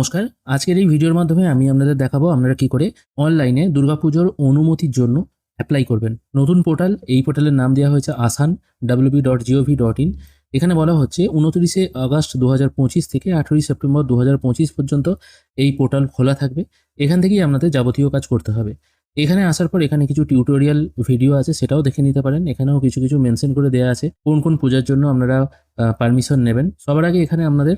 নমস্কার। আজকের এই ভিডিওর মাধ্যমে আমি আপনাদের দেখাবো আপনারা কি করে অনলাইনে দুর্গাপুজোর অনুমতির জন্য অ্যাপ্লাই করবেন। নতুন পোর্টাল, এই পোর্টালের নাম দেওয়া হয়েছে আসান WB dot GOV dot in এখানে বলা হচ্ছে উনত্রিশে আগস্ট দু হাজার পঁচিশ থেকে আঠেরোই সেপ্টেম্বর দু হাজার পঁচিশ পর্যন্ত এই পোর্টাল খোলা থাকবে। এখান থেকেই আপনাদের যাবতীয় কাজ করতে হবে। এখানে আসার পর এখানে কিছু টিউটোরিয়াল ভিডিও আছে, সেটাও দেখে নিতে পারেন। এখানেও কিছু কিছু মেনশন করে দেওয়া আছে, কোন কোন পূজার জন্য আপনারা পারমিশন নেবেন। সবার আগে এখানে আপনাদের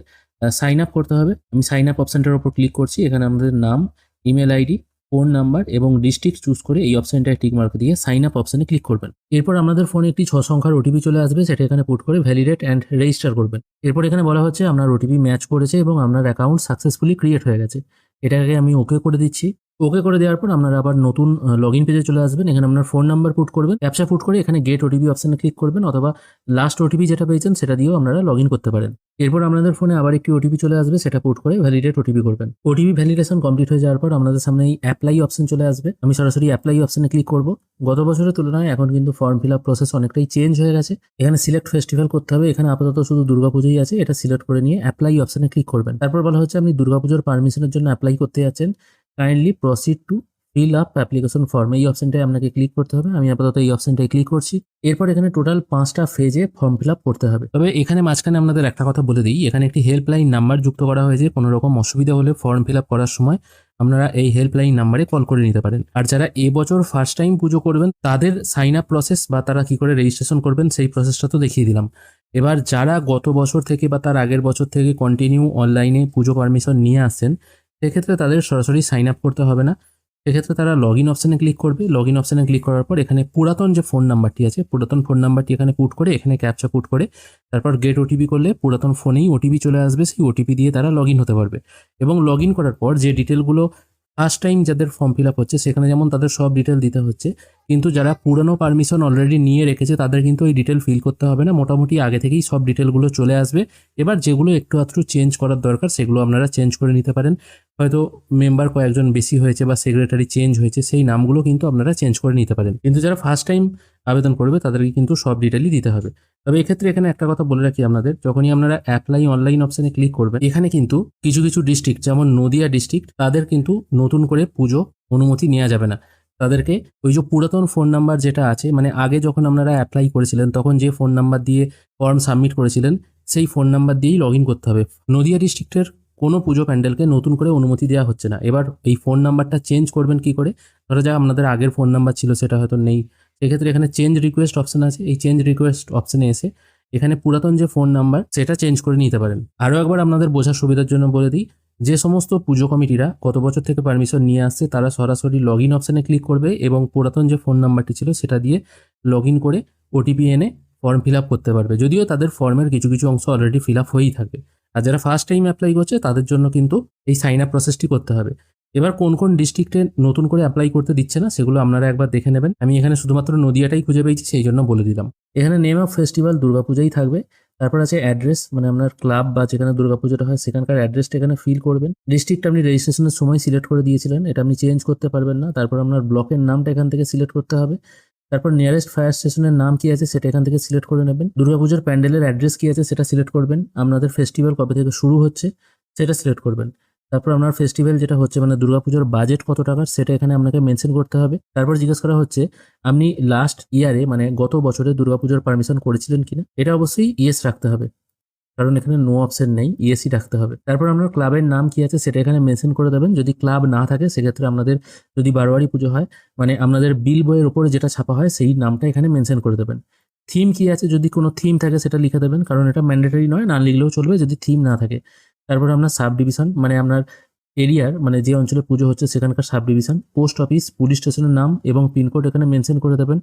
সাইন আপ করতে হবে। আমি সাইন আপ অপশানটার ওপর ক্লিক করছি। এখানে আমাদের নাম ইমেল আইডি ফোন নাম্বার এবং ডিস্ট্রিক্ট চুজ করে এই অপশানটায় টিক মার্ক দিয়ে সাইন আপ অপশানে ক্লিক করবেন। এরপর আপনাদের ফোনে একটি ছ সংখ্যার ওটিপি চলে আসবে, সেটা এখানে পুট করে ভ্যালিডেট অ্যান্ড রেজিস্টার করবেন। এরপর এখানে বলা হচ্ছে, আপনার ওটিপি ম্যাচ করেছে এবং আপনার অ্যাকাউন্ট সাকসেসফুলি ক্রিয়েট হয়ে গেছে। এটাকে আমি ওকে করে দিচ্ছি। ওকে করে দেওয়ার পর আপনারা আবার নতুন লগ ইন পেজে চলে আসবেন। এখানে আপনার ফোন নাম্বার পুট করবেন অ্যাপসা পুট করে এখানে গেট ওটিপি অপশানে ক্লিক করবেন অথবা লাস্ট ওটিপি যেটা পেয়েছেন সেটা দিয়েও আপনারা লগ ইন করতে পারেন। এরপর আপনাদের ফোনে আবার একটি ওটিপি চলে আসবে, সেটা পুট করে ভ্যালিডেট ওটিপি করবেন। ওটিপি ভ্যালিডেশন কমপ্লিট হয়ে যাওয়ার পর আপনাদের সামনে এই অ্যাপ্লাই অপশন চলে আসবে। আমি সরাসরি অ্যাপ্লাই অপশনে ক্লিক করব। গত বছরের তুলনায় এখন কিন্তু ফর্ম ফিল আপ প্রসেস অনেকটাই চেঞ্জ হয়ে গেছে। এখানে সিলেক্ট ফেস্টিভ্যাল করতে হবে, এখানে আপাতত শুধু দুর্গাপুজোই আছে, এটা সিলেক্ট করে নিয়ে অ্যাপ্লাই অপশনে ক্লিক করবেন। তারপর বলা হচ্ছে আপনি দুর্গাপুজোর পারমিশনের জন্য অ্যাপ্লাই করতে যাচ্ছেন। Kindly proceed to fill up application form এই অপশনটায় আপনাকে ক্লিক করতে হবে। আমি আপাতত এই অপশনটায় ক্লিক করছি। এরপর এখানে টোটাল পাঁচটা ফেজে ফর্ম ফিল আপ করতে হবে। তবে এখানে মাঝখানে আপনাদের একটা কথা বলে দিই। এখানে একটি হেল্পলাইন নাম্বার যুক্ত করা হয়েছে। কোনো রকম অসুবিধা হলে ফর্ম ফিল আপ করার সময় আপনারা এই হেল্পলাইন নাম্বারে কল করে নিতে পারেন। আর যারা এবছর ফার্স্ট টাইম পুজো করবেন, তাদের সাইন আপ প্রসেস বা তারা কি করে রেজিস্ট্রেশন করবেন, সেই প্রসেসটা তো দেখিয়ে দিলাম। এবার যারা গত বছর থেকে বা তার আগের বছর থেকে কন্টিনিউ অনলাইনে পুজো পারমিশন নিয়ে আসছেন সেক্ষেত্রে তাদের সরাসরি সাইন আপ করতে হবে না। সেক্ষেত্রে তারা লগ ইন অপশানে ক্লিক করবে। লগ ইন অপশানে ক্লিক করার পর এখানে পুরাতন যে ফোন নাম্বারটি আছে, পুরাতন ফোন নাম্বারটি এখানে পুট করে, এখানে ক্যাপচা পুট করে, তারপর গেট ওটিপি করলে পুরাতন ফোনেই ওটিপি চলে আসবে। সেই ওটিপি দিয়ে তারা লগ হতে পারবে। এবং লগ করার পর যে ডিটেলগুলো ফার্স্ট টাইম যাদের ফর্ম ফিল আপ হচ্ছে, সেখানে যেমন তাদের সব ডিটেল দিতে হচ্ছে, কিন্তু যারা পুরনো পারমিশন অলরেডি নিয়ে রেখেছে, তাদের কিন্তু ওই ডিটেল ফিল করতে হবে না। মোটামুটি আগে থেকেই সব ডিটেলগুলো চলে আসবে। এবার যেগুলো একটু আধটু চেঞ্জ করার দরকার, সেগুলো আপনারা চেঞ্জ করে নিতে পারেন। হয়তো মেম্বার কয়েকজন বেশি হয়েছে বা সেক্রেটারি চেঞ্জ হয়েছে, সেই নামগুলো কিন্তু আপনারা চেঞ্জ করে নিতে পারেন। কিন্তু যারা ফার্স্ট টাইম আবেদন করবে, তাদেরকে কিন্তু সব ডিটেলই দিতে হবে। তবে এক্ষেত্রে এখানে একটা কথা বলে রাখি আপনাদের, যখনই আপনারা অ্যাপ্লাই অনলাইন অপশানে ক্লিক করবেন, এখানে কিন্তু কিছু কিছু ডিস্ট্রিক্ট যেমন নদিয়া ডিস্ট্রিক্ট তাদের কিন্তু নতুন করে পুজো অনুমতি নেওয়া যাবে না। তাদেরকে ওই যে পুরাতন ফোন নাম্বার যেটা আছে মানে আগে যখন আপনারা অ্যাপ্লাই করেছিলেন, তখন যে ফোন নাম্বার দিয়ে ফর্ম সাবমিট করেছিলেন, সেই ফোন নাম্বার দিয়েই লগ করতে হবে। নদিয়া ডিস্ট্রিক্টের কোনো পুজো প্যান্ডেলকে নতুন করে অনুমতি দেওয়া হচ্ছে না। এবার এই ফোন নাম্বারটা চেঞ্জ করবেন কি করে? ধরো যা আপনাদের আগের ফোন নাম্বার ছিল, সেটা হয়তো নেই। সেক্ষেত্রে এখানে চেঞ্জ রিকোয়েস্ট অপশন আছে। এই চেঞ্জ রিকোয়েস্ট অপশনে এসে এখানে পুরাতন যে ফোন নাম্বার, সেটা চেঞ্জ করে নিতে পারেন। আরও একবার আপনাদের বোঝার সুবিধার জন্য বলে দিই, যে সমস্ত পুজো কমিটিরা গত বছর থেকে পারমিশন নিয়ে আসছে, তারা সরাসরি লগ ইন অপশানে ক্লিক করবে এবং পুরাতন যে ফোন নাম্বারটি ছিল, সেটা দিয়ে লগ ইন করে ওটিপি এনে ফর্ম ফিল আপ করতে পারবে। যদিও তাদের ফর্মের কিছু কিছু অংশ অলরেডি ফিল আপ হয়েই থাকে। আর যারা ফার্স্ট টাইম অ্যাপ্লাই করছে, তাদের জন্য কিন্তু এই সাইন আপ প্রসেসটি করতে হবে। এবার কোন কোন ডিস্ট্রিক্টে নতুন করে অ্যাপ্লাই করতে দিচ্ছে না, সেগুলো আপনারা একবার দেখে নেবেন। আমি এখানে শুধুমাত্র নদিয়াটাই খুঁজে পেয়েছি, সেই জন্য বলে দিলাম। এখানে নেম অফ ফেস্টিভ্যাল দুর্গাপূজাই থাকবে। তারপর আছে অ্যাড্রেস মানে আপনার ক্লাব বা যেখানে দুর্গাপুজোটা হয়, সেখানকার অ্যাড্রেসটা এখানে ফিল করবেন। ডিস্ট্রিক্ট আপনি রেজিস্ট্রেশনের সময় সিলেক্ট করে দিয়েছিলেন, এটা আপনি চেঞ্জ করতে পারবেন না। তারপর আপনার ব্লকের নামটা এখান থেকে সিলেক্ট করতে হবে। তারপর নিয়ারেস্ট ফায়ার স্টেশনের নাম কি আছে সেটা এখান থেকে সিলেক্ট করে নেবেন। দুর্গাপুজোর প্যান্ডেলের অ্যাড্রেস কি আছে সেটা সিলেক্ট করবেন। আপনাদের ফেস্টিভ্যাল কবে থেকে শুরু হচ্ছে সেটা সিলেক্ট করবেন। তারপর আপনার ফেস্টিভ্যাল যেটা হচ্ছে মানে দুর্গাপুজোর বাজেট কত টাকার সেটা এখানে আপনাকে মেনশন করতে হবে। তারপর জিজ্ঞেস করা হচ্ছে, আপনি লাস্ট ইয়ারে মানে গত বছরে দুর্গাপুজোর পারমিশন করেছিলেন কিনা? এটা অবশ্যই ইয়েস রাখতে হবে। কারণ এখানে নো অপশন নেই ইএসই রাখতে হবে। তারপর আপনার ক্লাবের নাম কি আছে সেটা এখানে মেনশন করে দেবেন। যদি ক্লাব না থাকে, সেক্ষেত্রে আপনাদের যদি বারোয়ারি পুজো হয় মানে আপনাদের বিল বইয়ের উপরে যেটা ছাপা হয়, সেই নামটা এখানে মেনশন করে দেবেন। থিম কি আছে? যদি কোনো থিম থাকে, সেটা লিখে দেবেন। কারণ এটা ম্যান্ডেটারি নয়, না লিখলেও চলবে। যদি থিম না থাকে, তারপর আপনার সাব ডিভিশন মানে আপনার এরিয়ার মানে যে অঞ্চলে পুজো হচ্ছে, সেখানকার sub division post office police স্টেশনের নাম এবং পিনকোড এখানে মেনশন করে দেবেন।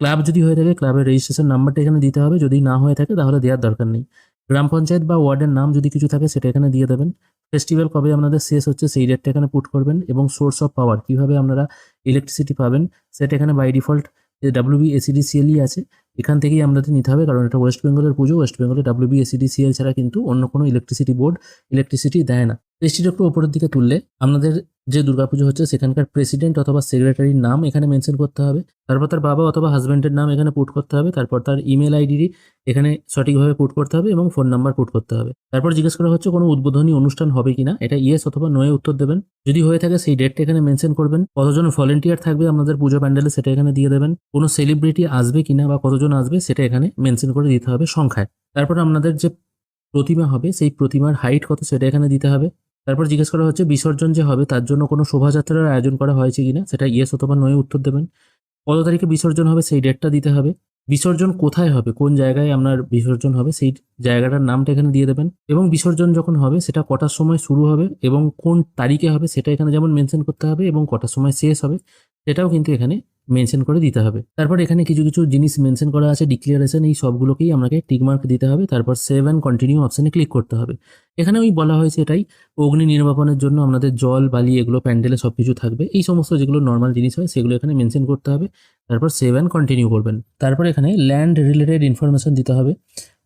ক্লাব যদি হয়ে থাকে ক্লাবের রেজিস্ট্রেশন নাম্বারটা এখানে দিতে হবে। যদি না হয়ে থাকে, তাহলে দেওয়ার দরকার নেই। গ্রাম পঞ্চায়েত বা ওয়ার্ডের নাম যদি কিছু থাকে সেটা এখানে দিয়ে দেবেন। ফেস্টিভ্যাল কবে আপনাদের শেষ হচ্ছে সেই ডেটটা এখানে পুট করবেন এবং সোর্স অফ পাওয়ার কীভাবে আপনারা ইলেকট্রিসিটি পাবেন সেটা এখানে বাই ডিফল্ট ডাব্লিউবি এসিডিসিএলই আছে। এখান থেকেই আমাদের নিতে হবে, কারণ এটা ওয়েস্ট বেঙ্গলের পুজো। ওয়েস্ট বেঙ্গলে এসিডিসিএল ছাড়া কিন্তু অন্য কোনো ইলেকট্রিসিটি বোর্ড ইলেকট্রিসিটি দেয় না। পেস্টিটা একটু ওপরের দিকে তুললে আপনাদের যে দুর্গাপুজো হচ্ছে, সেখানকার প্রেসিডেন্ট অথবা সেক্রেটারির নাম এখানে মেনশন করতে হবে, তারপর তার বাবা অথবা হাজব্যান্ডের নাম এখানে পুট করতে হবে, তারপর তার ইমেল আইডি এখানে সঠিকভাবে পুট করতে হবে এবং ফোন নাম্বার পুট করতে হবে। তারপর জিজ্ঞেস করা হচ্ছে, কোনো উদ্বোধনী অনুষ্ঠান হবে কিনা? এটা ইয়েস অথবা নয়ে উত্তর দেবেন। যদি হয়ে থাকে, সেই ডেটটা এখানে মেনশন করবেন। কতজন ভলেন্টিয়ার থাকবে আপনাদের পুজো প্যান্ডেলে, সেটা এখানে দিয়ে দেবেন। কোনো সেলিব্রিটি আসবে কিনা বা কতজন আসবে সেটা এখানে মেনশন করে দিতে হবে সংখ্যায়। তারপর আপনাদের যে প্রতিমা হবে, সেই প্রতিমার হাইট কত সেটা এখানে দিতে হবে। তারপর জিজ্ঞেস করা হচ্ছে বিসর্জন যে হবে, তার জন্য কোনো শোভাযাত্রার আয়োজন করা হয়েছে কিনা, সেটা ইয়েস অথবা নয় উত্তর দেবেন। কত তারিখে বিসর্জন হবে সেই ডেটটা দিতে হবে। বিসর্জন কোথায় হবে, কোন জায়গায় আপনার বিসর্জন হবে, সেই জায়গাটার নামটা এখানে দিয়ে দেবেন। এবং বিসর্জন যখন হবে, সেটা কটার সময় শুরু হবে এবং কোন তারিখে হবে, সেটা এখানে যেমন মেনশন করতে হবে এবং কটার সময় শেষ হবে, সেটাও কিন্তু এখানে মেনশন করে দিতে হবে। তারপর এখানে কিছু কিছু জিনিস মেনশন করা আছে ডিক্লিয়ারেশন এই সবগুলোকেই আমাকে টিকমার্ক দিতে হবে। তারপর সেভ অ্যান্ড কন্টিনিউ অপশানে ক্লিক করতে হবে। এখানে ওই বলা হয়েছে এটাই, অগ্নি নির্বাপনের জন্য আমাদের জল, বালি, এগুলো, প্যান্ডেলে সব কিছু থাকবে। এই সমস্ত যেগুলো নর্মাল জিনিস হয়, সেগুলো এখানে মেনশন করতে হবে। তারপর সেভ অ্যান্ড কন্টিনিউ করবেন। তারপর এখানে ল্যান্ড রিলেটেড ইনফরমেশন দিতে হবে।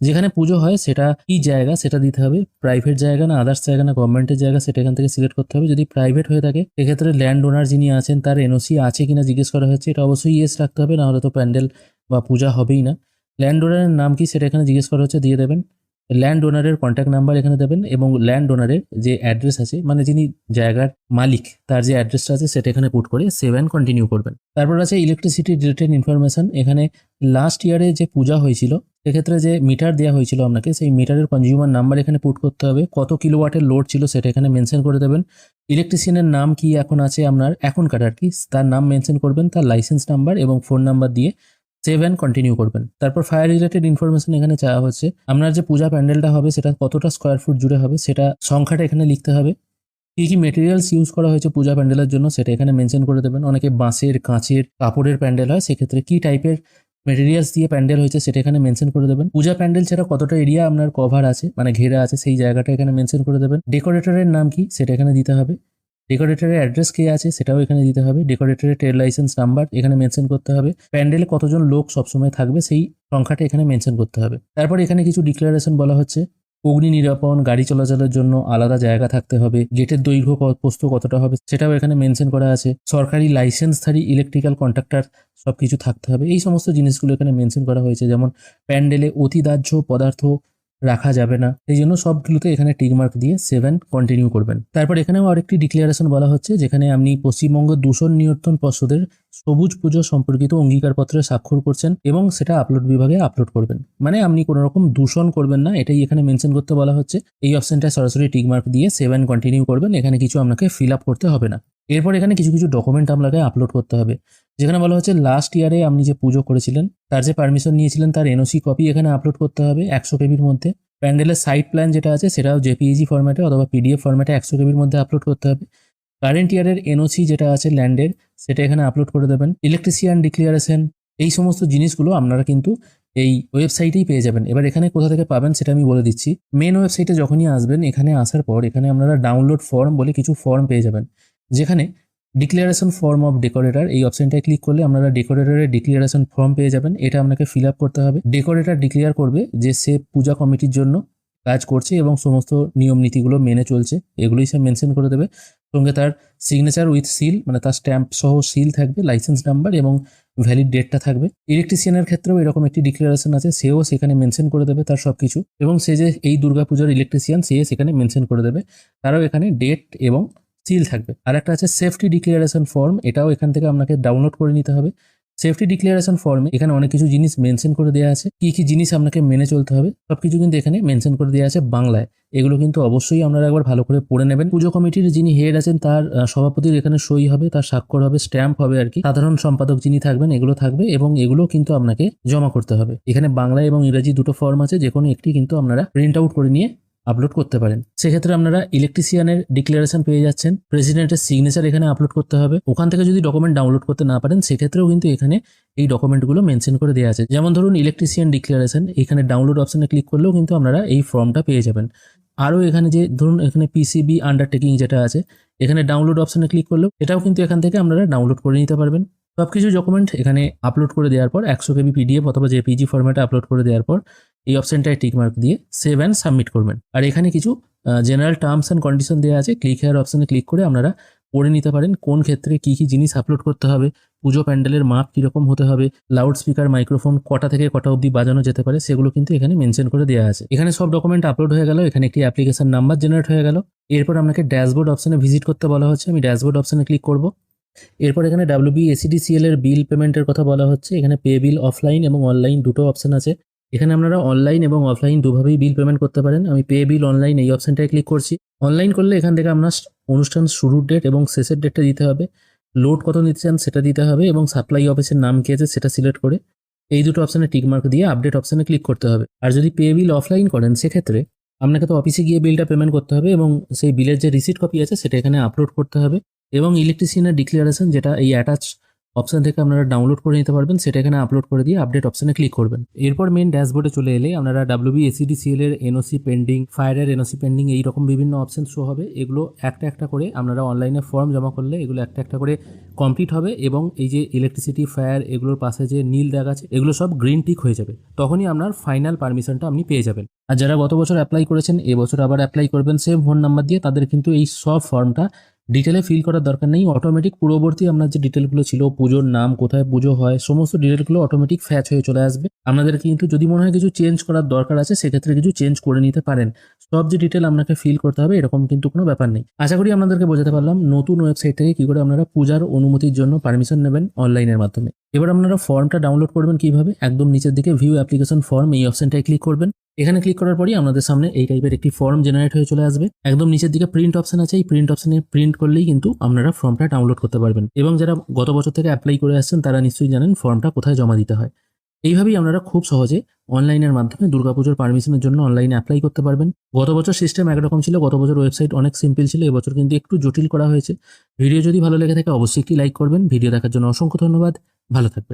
যেখানে পুজো হয় সেটা কি জায়গা সেটা দিতে হবে। প্রাইভেট জায়গা না আদার্স জায়গা না গভর্নমেন্টের জায়গা সেটা এখান থেকে সিলেক্ট করতে হবে। যদি প্রাইভেট হয়ে থাকে, এক্ষেত্রে ল্যান্ড ওনার যিনি আছেন, তার এনওসি আছে কিনা জিজ্ঞেস করা হচ্ছে এটা অবশ্যই ইয়েস রাখতে হবে, নাহলে তো প্যান্ডেল বা পূজা হবেই না। ল্যান্ড ওনারের নাম কি সেটা এখানে জিজ্ঞেস করা হচ্ছে দিয়ে দেবেন। ল্যান্ড ওনারের কন্ট্যাক্ট নাম্বার এখানে দেবেন এবং ল্যান্ড ওনারের যে অ্যাড্রেস আছে মানে যিনি জায়গার মালিক, তার যে অ্যাড্রেসটা আছে সেটা এখানে পুট করে সেভ অ্যান্ড কন্টিনিউ করবেন। তারপর আছে ইলেকট্রিসিটি রিলেটেড ইনফরমেশন এখানে লাস্ট ইয়ারে যে পূজা হয়েছিল, সেক্ষেত্রে যে মিটার দেওয়া হয়েছিল আপনাকে, সেই মিটারের কনজিউমার নাম্বার এখানে পুট করতে হবে, কত কিলোওয়াটের লোড ছিল সেটা এখানে মেনশন করে দেবেন। ইলেকট্রিশিয়ানের নাম কি এখন আছে আপনার, এখনকার আর কি, তার নাম মেনশন করবেন, তার লাইসেন্স নাম্বার এবং ফোন নাম্বার দিয়ে সেভ অ্যান্ড কন্টিনিউ করবেন। তারপর ফায়ার রিলেটেড ইনফরমেশন এখানে চাওয়া হচ্ছে, আপনার যে পূজা প্যান্ডেলটা হবে, সেটা কতটা স্কোয়ার ফুট জুড়ে হবে, সেটা সংখ্যাটা এখানে লিখতে হবে। কী কী মেটেরিয়ালস ইউজ করা হয়েছে পূজা প্যান্ডেলের জন্য, সেটা এখানে মেনশন করে দেবেন। অনেকে বাঁশের, কাঁচের, কাপড়ের প্যান্ডেল হয়, সেক্ষেত্রে কী টাইপের মেটেরিয়ালস দিয়ে প্যান্ডেল হয়েছে, সেটা এখানে মেনশন করে দেবেন। পূজা প্যান্ডেল ছাড়া কতটা এরিয়া আপনার কভার আছে মানে ঘেরা আছে, সেই জায়গাটা এখানে মেনশন করে দেবেন। ডেকোরেটরের নাম কি, সেটা এখানে দিতে হবে। ডেকোরেটরের অ্যাড্রেস কে আছে সেটাও এখানে দিতে হবে। ডেকোরেটরের ট্রেড লাইসেন্স নাম্বার এখানে মেনশন করতে হবে। প্যান্ডেলে কতজন লোক সবসময় থাকবে সেই সংখ্যাটা এখানে মেনশন করতে হবে। তারপর এখানে কিছু ডিক্লারেশন বলা হচ্ছে। অগ্নি নিরাপণ, গাড়ি চলাচলের জন্য আলাদা জায়গা থাকতে হবে। গেটের দৈর্ঘ্য প্রস্থ কতটা হবে সেটাও এখানে মেনশন করা আছে। সরকারি লাইসেন্সধারী ইলেকট্রিক্যাল কন্ট্রাক্টর সব কিছু থাকতে হবে। এই সমস্ত জিনিসগুলো এখানে মেনশন করা হয়েছে। যেমন প্যান্ডেলে অতিদাহ্য পদার্থ রাখা যাবে না। এই জন্য সবগুলোতে এখানে টিকমার্ক দিয়ে সেভেন কন্টিনিউ করবেন। তারপর এখানেও আরেকটি ডিক্লারেশন বলা হচ্ছে, যেখানে আপনি পশ্চিমবঙ্গ দূষণ নিয়ন্ত্রণ পর্ষদের সবুজ পুজো সম্পর্কিত অঙ্গীকারপত্রে স্বাক্ষর করছেন এবং সেটা আপলোড বিভাগে আপলোড করবেন। মানে আপনি কোনো রকম দূষণ করবেন না, এটাই এখানে মেনশন করতে বলা হচ্ছে। এই অপশনটা সরাসরি টিকমার্ক দিয়ে সেভেন কন্টিনিউ করবেন, এখানে কিছু আপনাকে ফিল আপ করতে হবে না। এরপর এখানে কিছু কিছু ডকুমেন্ট আপনাকে আপলোড করতে হবে। যেখানে বলা হচ্ছে লাস্ট ইয়ারে আপনি যে পুজো করেছিলেন, তার যে পারমিশন নিয়েছিলেন, তার এনওসি কপি এখানে আপলোড করতে হবে একশো কেবির মধ্যে। প্যান্ডেলের সাইট প্ল্যান যেটা আছে, সেটাও জেপিইজি ফরম্যাটে অথবা পিডিএফ ফরম্যাটে একশো কেবির মধ্যে আপলোড করতে হবে। কারেন্ট ইয়ারের এনওসি যেটা আছে ল্যান্ডের সেটা এখানে আপলোড করে দেবেন। ইলেকট্রিশিয়ান ডিক্লিয়ারেশন এই সমস্ত জিনিসগুলো আপনারা কিন্তু এই ওয়েবসাইটেই পেয়ে যাবেন। এবার এখানে কোথা থেকে পাবেন, সেটা আমি বলে দিচ্ছি। মেন ওয়েবসাইটে যখনই আসবেন, এখানে আসার পর এখানে আপনারা ডাউনলোড ফর্ম বলে কিছু ফর্ম পেয়ে যাবেন। যেখানে ডিক্লারেশন ফর্ম অফ ডেকোরেটর এই অপশনটায় ক্লিক করলে আপনারা ডেকোরেটরের ডিক্লারেশন ফর্ম পেয়ে যাবেন। এটা আপনাকে ফিল করতে হবে। ডেকোরেটর ডিক্লেয়ার করবে যে সে পূজা কমিটির জন্য কাজ করছে এবং সমস্ত নিয়ম নীতিগুলো মেনে চলছে। এগুলোই সে মেনশন করে দেবে। সঙ্গে তার সিগনেচার উইথ সিল মানে তার স্ট্যাম্প সহ সিল থাকবে লাইসেন্স নাম্বার এবং ভ্যালিড ডেটটা থাকবে। ইলেকট্রিশিয়ানের ক্ষেত্রেও এরকম একটি ডিক্লারেশন আছে, সেও সেখানে মেনশন করে দেবে তার সব কিছু এবং সে যে এই দুর্গাপুজোর ইলেকট্রিশিয়ান সে সেখানে মেনশন করে দেবে। তারাও এখানে ডেট এবং সিল থাকবে। আর একটা আছে সেফটি ডিক্লারেশন ফর্ম এটাও এখান থেকে আপনাকে ডাউনলোড করে নিতে হবে। সেফটি ডিক্লারেশন ফর্মে এখানে অনেক কিছু জিনিস মেনশন করে দেওয়া আছে। কি কি জিনিস আপনাকে মেনে চলতে হবে, সবকিছু কিন্তু এখানে মেনশন করে দেওয়া আছে বাংলায়। এগুলো কিন্তু অবশ্যই আপনারা একবার ভালো করে পড়ে নেবেন। পুজো কমিটির যিনি হেড আছেন, তার সভাপতির এখানে সই হবে, তার স্বাক্ষর হবে স্ট্যাম্প হবে আর কি। সাধারণ সম্পাদক যিনি থাকবেন, এগুলো থাকবে এবং এগুলো কিন্তু আপনাকে জমা করতে হবে। এখানে বাংলা এবং ইংরাজি দুটো ফর্ম আছে যে কোনো একটি কিন্তু আপনারা প্রিন্ট আউট করে নিয়ে আপলোড করতে পারেন। সেক্ষেত্রে আপনারা ইলেকট্রিশিয়ানের ডিক্লারেশন পেয়ে যাচ্ছেন। প্রেসিডেন্টের সিগনেচার এখানে আপলোড করতে হবে। ওখান থেকে যদি ডকুমেন্ট ডাউনলোড করতে না পারেন, সেক্ষেত্রেও কিন্তু এখানে এই ডকুমেন্টগুলো মেনশন করে দেওয়া আছে। যেমন ধরুন ইলেকট্রিশিয়ান ডিক্লারেশন এখানে ডাউনলোড অপশনে ক্লিক করলেও কিন্তু আপনারা এই ফর্মটা পেয়ে যাবেন। আরও এখানে যে, ধরুন, এখানে পিসিবি আন্ডারটেকিং যেটা আছে, এখানে ডাউনলোড অপশনে ক্লিক করলেও এটাও কিন্তু এখান থেকে আপনারা ডাউনলোড করে নিতে পারবেন। সব কিছু ডকুমেন্ট এখানে আপলোড করে দেওয়ার পর, একশো কেবি পিডিএফ অথবা জেপিজি ফরম্যাটে আপলোড করে দেওয়ার পর এই অপশনটায় টিকমার্ক দিয়ে সেভ অ্যান্ড সাবমিট করবেন। আর এখানে কিছু জেনারেল টার্মস অ্যান্ড কন্ডিশন দেওয়া আছে। ক্লিক হেয়ার অপশানে ক্লিক করে আপনারা পড়ে নিতে পারেন কোন ক্ষেত্রে কী কী জিনিস আপলোড করতে হবে, পুজো প্যান্ডেলের মাপ কীরকম হতে হবে লাউড স্পিকার মাইক্রোফোন কটা থেকে কটা অবধি বাজানো যেতে পারে, সেগুলো কিন্তু এখানে মেনশন করে দেওয়া আছে। এখানে সব ডকুমেন্ট আপলোড হয়ে গেল, এখানে একটি অ্যাপ্লিকেশন নাম্বার জেনারেট হয়ে গেল। এরপর আপনাকে ড্যাশবোর্ড অপশানে ভিজিট করতে বলা হচ্ছে, আমি ড্যাশবোর্ড অপশানে ক্লিক করব। এরপর এখানে ডাব্লিউবি এসিডিসিএল এর বিল পেমেন্টের কথা বলা হচ্ছে, এখানে পে বিল অফলাইন এবং অনলাইন দুটো অপশন আছে। এখানে আপনারা অনলাইন এবং অফলাইন দুভাবেই বিল পেমেন্ট করতে পারেন। আমি পে বিল অনলাইন এই অপশনটায় ক্লিক করছি। অনলাইন করলে এখান থেকে আপনার অনুষ্ঠান শুরুর ডেট এবং শেষের ডেটটা দিতে হবে। লোড কত নিতে চান সেটা দিতে হবে এবং সাপ্লাই অফিসের নাম কি আছে সেটা সিলেক্ট করে এই দুটো অপশানে টিকমার্ক দিয়ে আপডেট অপশানে ক্লিক করতে হবে। আর যদি পে বিল অফলাইন করেন, সেক্ষেত্রে আপনাকে তো অফিসে গিয়ে বিলটা পেমেন্ট করতে হবে এবং সেই বিলের যে রিসিট কপি আছে, সেটা এখানে আপলোড করতে হবে এবং ইলেকট্রিশিয়ানের ডিক্লারেশন যেটা এই অ্যাটাচ অপশন থেকে আপনারা ডাউনলোড করে নিতে পারবেন, সেটা এখানে আপলোড করে দিয়ে আপডেট অপশানে ক্লিক করবেন। এরপর মেন ড্যাশবোর্ডে চলে এলে আপনারা ডাব্লিউবি এসিডিসিএল এর এনওসি পেন্ডিং ফায়ারের এনওসি পেন্ডিং এই রকম বিভিন্ন অপশান শো হবে। এগুলো একটা একটা করে আপনারা অনলাইনে ফর্ম জমা করলে এগুলো একটা একটা করে কমপ্লিট হবে এবং এই যে ইলেকট্রিসিটি ফায়ার এগুলোর পাশে যে নীল দাগ আছে, এগুলো সব গ্রিন টিক হয়ে যাবে। তখনই আপনার ফাইনাল পারমিশনটা আপনি পেয়ে যাবেন। আর যারা গত বছর অ্যাপ্লাই করেছেন এবছর আবার অ্যাপ্লাই করবেন সেম ফোন নাম্বার দিয়ে তাদের কিন্তু এই সব ফর্মটা ডিটেলে ফিল করার দরকার নেই। অটোমেটিক পূর্ববর্তী আপনার যে ডিটেলগুলো ছিল, পুজোর নাম, কোথায় পুজো হয়, সমস্ত ডিটেলগুলো অটোমেটিক ফ্যাচ হয়ে চলে আসবে। আপনাদের কিন্তু যদি মনে হয় কিছু চেঞ্জ করার দরকার আছে, সেক্ষেত্রে কিছু চেঞ্জ করে নিতে পারেন। সব যে ডিটেল আপনাকে ফিল করতে হবে, এরকম কিন্তু কোনো ব্যাপার নেই। আশা করি আপনাদেরকে বোঝাতে পারলাম নতুন ওয়েবসাইট থেকে কী করে আপনারা পূজার অনুমতির জন্য পারমিশন নেবেন অনলাইনের মাধ্যমে। এবার আপনারা ফর্মটা ডাউনলোড করবেন কীভাবে? একদম নিচের দিকে ভিউ অ্যাপ্লিকেশন ফর্ম এই অপশনটায় ক্লিক করবেন। এখানে ক্লিক করার পরই আমাদের সামনে এই টাইপের একটি ফর্ম জেনারেট হয়ে চলে আসবে। একদম নিচের দিকে প্রিন্ট অপশন আছে, এই প্রিন্ট অপশনে প্রিন্ট করলেই কিন্তু আপনারা ফর্মটা ডাউনলোড করতে পারবেন। এবং যারা গত বছর থেকে অ্যাপ্লাই করে আসছেন, তারা নিশ্চয়ই জানেন ফর্মটা কোথায় জমা দিতে হয়। এইভাবেই আপনারা খুব সহজে অনলাইনের মাধ্যমে দুর্গাপুজোর পারমিশনের জন্য অনলাইনে অ্যাপ্লাই করতে পারবেন। গত বছর সিস্টেম একরকম ছিল, গত বছর ওয়েবসাইট অনেক সিম্পল ছিল, এবছর কিন্তু একটু জটিল করা হয়েছে। ভিডিও যদি ভালো লেগে থাকে, অবশ্যই একটি লাইক করবেন। ভিডিও দেখার জন্য অসংখ্য ধন্যবাদ। ভালো থাকবেন।